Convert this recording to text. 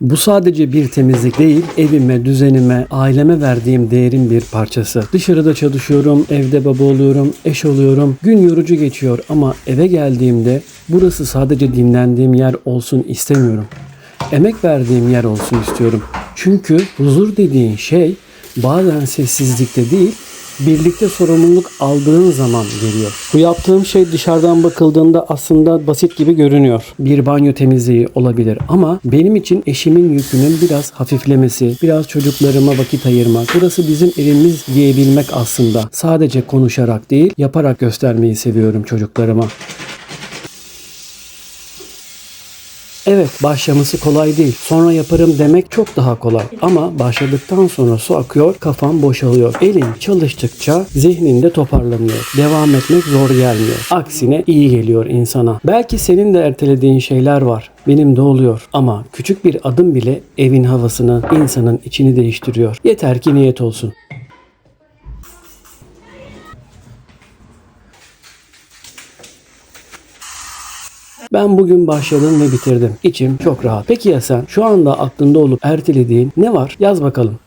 Bu sadece bir temizlik değil, evime, düzenime, aileme verdiğim değerin bir parçası. Dışarıda çalışıyorum, evde baba oluyorum, eş oluyorum. Gün yorucu geçiyor ama eve geldiğimde burası sadece dinlendiğim yer olsun istemiyorum. Emek verdiğim yer olsun istiyorum. Çünkü huzur dediğin şey bazen sessizlikte değil, birlikte sorumluluk aldığın zaman geliyor. Bu yaptığım şey dışarıdan bakıldığında aslında basit gibi görünüyor. Bir banyo temizliği olabilir ama benim için eşimin yükünün biraz hafiflemesi, biraz çocuklarıma vakit ayırmak, burası bizim evimiz diyebilmek aslında. Sadece konuşarak değil, yaparak göstermeyi seviyorum çocuklarıma. Evet, başlaması kolay değil. Sonra yaparım demek çok daha kolay. Ama başladıktan sonra su akıyor, kafam boşalıyor. Elin çalıştıkça zihninde toparlanıyor. Devam etmek zor gelmiyor. Aksine iyi geliyor insana. Belki senin de ertelediğin şeyler var. Benim de oluyor. Ama küçük bir adım bile evin havasını, insanın içini değiştiriyor. Yeter ki niyet olsun. Ben bugün başladım ve bitirdim. İçim çok rahat. Peki ya sen? Şu anda aklında olup ertelediğin ne var? Yaz bakalım.